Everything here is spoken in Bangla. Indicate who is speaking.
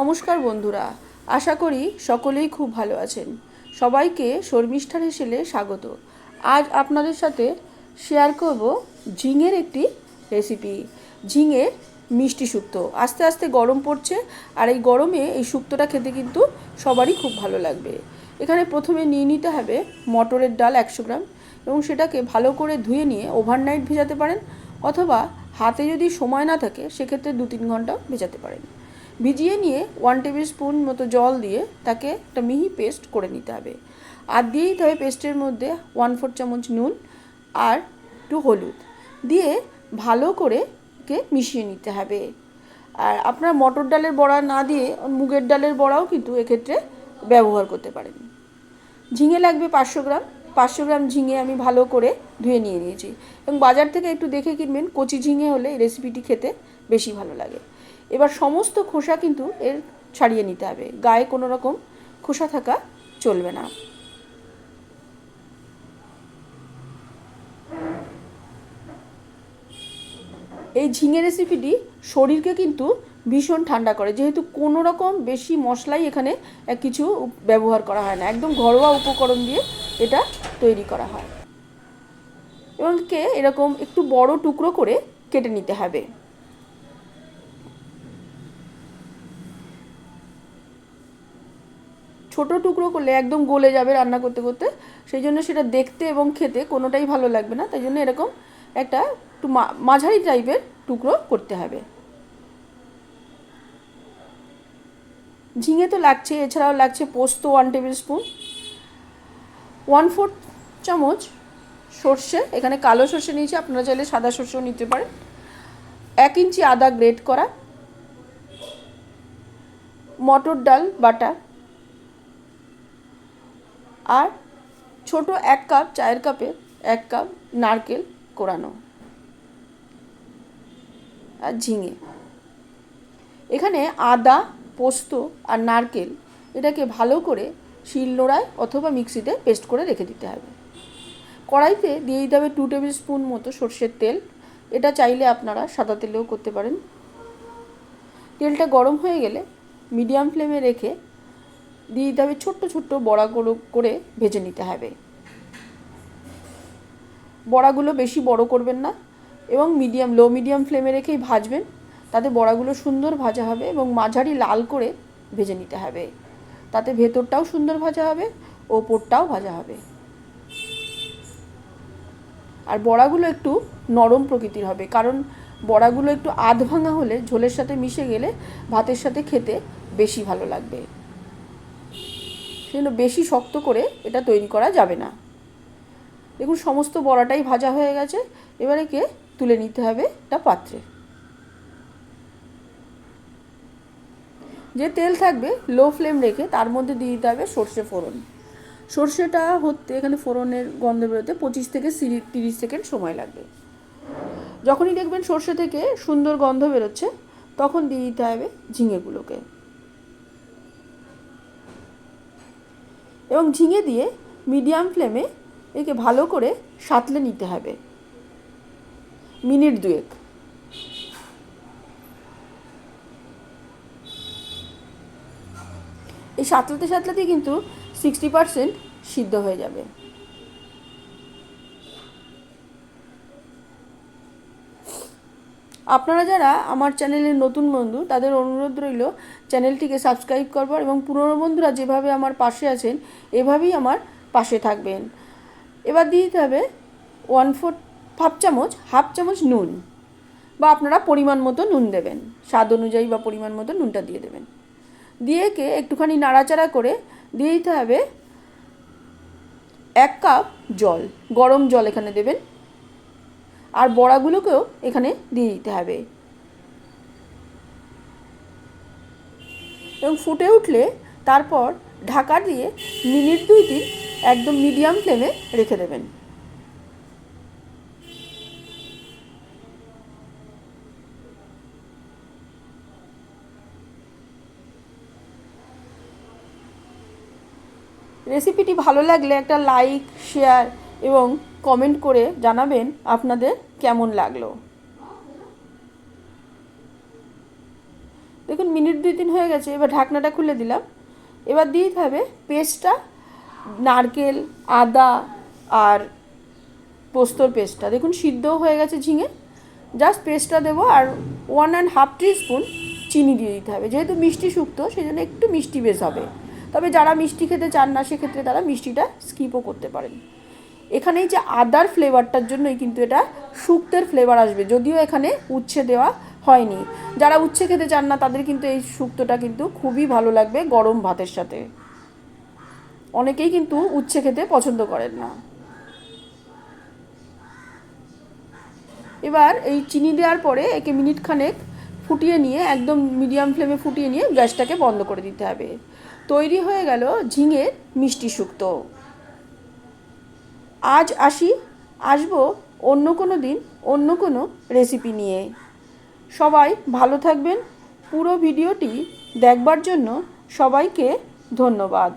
Speaker 1: নমস্কার বন্ধুরা, আশা করি সকলেই খুব ভালো আছেন। সবাইকে শর্মিষ্ঠার হেসেলে স্বাগত। আজ আপনাদের সাথে শেয়ার করব ঝিঙের একটি রেসিপি ঝিঙে মিষ্টি শুক্তো আস্তে আস্তে গরম পড়ছে আর এই গরমে এই শুক্তোটা খেতে কিন্তু সবারই খুব ভালো লাগবে। এখানে প্রথমে নিয়ে নিতে হবে মটরের ডাল একশো গ্রাম এবং সেটাকে ভালো করে ধুয়ে নিয়ে ওভারনাইট ভেজাতে পারেন অথবা হাতে যদি সময় না থাকে, সেক্ষেত্রে দু তিন ঘণ্টা ভেজাতে পারেন। ভিজিয়ে নিয়ে ওয়ান টেবিল স্পুন মতো জল দিয়ে তাকে একটা মিহি পেস্ট করে নিতে হবে। আর দিয়ে দিতে হবে পেস্টের মধ্যে ওয়ান ফোর চামচ নুন আর একটু হলুদ। দিয়ে ভালো করে কে মিশিয়ে নিতে হবে। আর আপনার মটর ডালের বড়া না দিয়ে মুগের ডালের বড়াও কিন্তু এক্ষেত্রে ব্যবহার করতে পারেন। ঝিঙে লাগবে পাঁচশো গ্রাম। পাঁচশো গ্রাম ঝিঙে আমি ভালো করে ধুয়ে নিয়ে নিয়েছি। এবং বাজার থেকে একটু দেখে কিনবেন, কচি ঝিঙে হলে এই রেসিপিটি খেতে বেশি ভালো লাগে। এবার সমস্ত খোসা কিন্তু এর ছাড়িয়ে নিতে হবে। গায়ে কোনো রকম খোসা থাকা চলবে না। এই ঝিঙে রেসিপিটি শরীরকে কিন্তু ভীষণ ঠান্ডা করে। যেহেতু কোনো রকম বেশি মশলাই এখানে কিছু ব্যবহার করা হয় না। একদম ঘরোয়া উপকরণ দিয়ে এটা তৈরি করা হয়। এবং কে এরকম একটু বড় টুকরো করে কেটে নিতে হবে। ছোট টুকরো করলে একদম গলে যাবে রান্না করতে করতে। সেই জন্য সেটা দেখতে এবং খেতে কোনোটাই ভালো লাগবে না। তাই জন্য এরকম একটা একটু মাঝারি টাইপের টুকরো করতে হবে। ঝিঙে তো লাগছে, এছাড়াও লাগছে পোস্ত one tablespoon one four চামচ সর্ষে, এখানে কালো সর্ষে নিয়েছি, আপনারা চাইলে সাদা সর্ষেও নিতে পারেন। এক ইঞ্চি আদা গ্রেট করা, মটর ডাল, বাটা আর ছোট এক কাপ চায়ের কাপে এক কাপ নারকেল কোরানো আর ঝিঙে। এখানে আদা, পোস্ত আর নারকেল এটাকে ভালো করে শিল নোড়ায় অথবা মিক্সিতে পেস্ট করে রেখে দিতে হবে। কড়াইতে দিয়ে দিতে হবে টু টেবিল স্পুন মতো সর্ষের তেল। এটা চাইলে আপনারা সাদা তেলেও করতে পারেন। তেলটা গরম হয়ে গেলে মিডিয়াম ফ্লেমে রেখে দিয়ে দিতে হবে ছোট্ট ছোট্ট বড়াগুলো করে ভেজে নিতে হবে। বড়াগুলো বেশি বড় করবেন না এবং মিডিয়াম লো মিডিয়াম ফ্লেমে রেখেই ভাজবেন। তাতে বড়াগুলো সুন্দর ভাজা হবে এবং মাঝারি লাল করে ভেজে নিতে হবে। তাতে ভেতরটাও সুন্দর ভাজা হবে, ওপরটাও ভাজা হবে। আর বড়াগুলো একটু নরম প্রকৃতির হবে, কারণ বড়াগুলো একটু আধ ভাঙা হলে ঝোলের সাথে মিশে গেলে ভাতের সাথে খেতে বেশি ভালো লাগবে। সেজন্য বেশি শক্ত করে এটা তৈরি করা যাবে না। দেখুন, সমস্ত বড়াটাই ভাজা হয়ে গেছে। এবারে কে তুলে নিতে হবে একটা পাত্রে। যে তেল থাকবে লো ফ্লেম রেখে তার মধ্যে দিয়ে দিতে হবে সর্ষে ফোড়ন। সর্ষেটা হতে এখানে ফোড়নের গন্ধ বেরোতে পঁচিশ থেকে তিরিশ সেকেন্ড সময় লাগবে। যখনই দেখবেন সর্ষে থেকে সুন্দর গন্ধ বেরোচ্ছে, তখন দিয়ে দিতে হবে ঝিঙেগুলোকে। এবং ঝিঙে দিয়ে মিডিয়াম ফ্লেমে একে ভালো করে সাঁতলে নিতে হবে। মিনিট দুয়েক। এই সাঁতলাতে সাঁতলাতে কিন্তু সিক্সটি পারসেন্ট সিদ্ধ হয়ে যাবে। আপনারা যারা আমার চ্যানেলের নতুন বন্ধু, তাদের অনুরোধ রইল চ্যানেলটিকে সাবস্ক্রাইব করবার এবং পুরনো বন্ধুরা যেভাবে আমার পাশে আছেন, এভাবেই আমার পাশে থাকবেন। এবার দিয়ে দিতে হবে ওয়ান ফোর হাফ চামচ হাফ চামচ নুন বা আপনারা পরিমাণ মতো নুন দেবেন। স্বাদ অনুযায়ী বা পরিমাণ মতো নুনটা দিয়ে দেবেন। দিয়ে কে একটুখানি নাড়াচাড়া করে দিয়ে দিতে হবে এক কাপ জল, গরম জল এখানে দেবেন। আর বড়াগুলোকেও এখানে দিয়ে দিতে হবে। এবং ফুটে উঠলে তারপর ঢাকা দিয়ে মিনিট দুই একদম মিডিয়াম ফ্লেমে রেখে দেবেন। রেসিপিটি ভালো লাগলে একটা লাইক, শেয়ার এবং কমেন্ট করে জানাবেন আপনাদের কেমন লাগল। দেখুন, মিনিট দুই তিন হয়ে গেছে, এবার ঢাকনাটা খুলে দিলাম। এবার দিয়ে দিতে হবে পেস্টটা নারকেল, আদা আর পোস্তর পেস্টটা দেখুন, সিদ্ধও হয়ে গেছে ঝিঙে। জাস্ট পেস্টটা দেবো আর ওয়ান অ্যান্ড হাফ স্পুন চিনি দিয়ে দিতে হবে। যেহেতু মিষ্টি শুক্তো সেই জন্য একটু মিষ্টি বেশ হবে। তবে যারা মিষ্টি খেতে চান না, সেক্ষেত্রে তারা মিষ্টিটা স্কিপও করতে পারেন। এখানে এই যে আদার ফ্লেভারটার জন্যই কিন্তু এটা শুক্তের ফ্লেভার আসবে, যদিও এখানে উচ্ছে দেওয়া হয়নি। যারা উচ্ছে খেতে চান না, তাদের কিন্তু এই শুক্তোটা কিন্তু খুবই ভালো লাগবে গরম ভাতের সাথে। অনেকেই কিন্তু উচ্ছে খেতে পছন্দ করেন না। এবার এই চিনি দেওয়ার পরে একে মিনিট খানেক ফুটিয়ে নিয়ে, একদম মিডিয়াম ফ্লেমে ফুটিয়ে নিয়ে গ্যাসটাকে বন্ধ করে দিতে হবে। তৈরি হয়ে গেল ঝিঙের মিষ্টি শুক্তো। আজ আসি, আসব অন্য কোনো দিন, অন্য কোনো রেসিপি নিয়ে। সবাই ভালো থাকবেন। পুরো ভিডিওটি দেখবার জন্য সবাইকে ধন্যবাদ।